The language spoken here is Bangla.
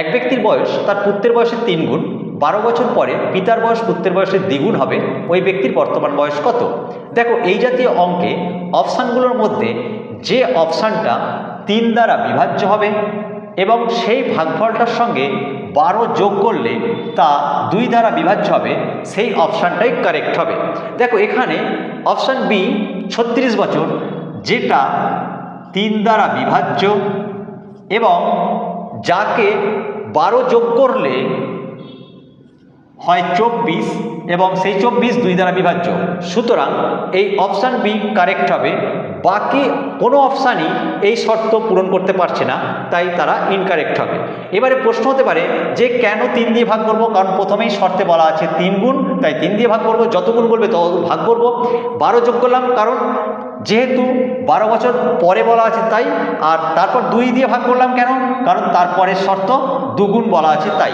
এক ব্যক্তির বয়স তার পুত্রের বয়সের তিন গুণ, বারো বছর পরে পিতার বয়স পুত্রের বয়সের দ্বিগুণ হবে, ওই ব্যক্তির বর্তমান বয়স কত? দেখো, এই জাতীয় অঙ্কে অপশানগুলোর মধ্যে যে অপশানটা তিন দ্বারা বিভাজ্য হবে এবং সেই ভাগফলটার সঙ্গে বারো যোগ করলে তা দুই দ্বারা বিভাজ্য হবে, সেই অপশানটাই কারেক্ট হবে। দেখো, এখানে অপশান বি, ছত্রিশ বছর, যেটা তিন দ্বারা বিভাজ্য এবং যাকে বারো যোগ করলে হয় চব্বিশ এবং সেই চব্বিশ দুই দ্বারা বিভাজ্য। সুতরাং এই অপশান বি কারেক্ট হবে। বাকি কোনো অপশানই এই শর্ত পূরণ করতে পারছে না, তাই তারা ইনকারেক্ট হবে। এবারে প্রশ্ন হতে পারে যে কেন তিন দিয়ে ভাগ করব? কারণ প্রথমেই শর্তে বলা আছে তিন গুণ, তাই তিন দিয়ে ভাগ করব। যত গুণ বলবে তত ভাগ করব। বারো যোগ করলাম কারণ যেহেতু বারো বছর পরে বলা আছে তাই, আর তারপর দুই দিয়ে ভাগ করলাম কেন? কারণ তারপরের শর্ত দুগুণ বলা আছে তাই।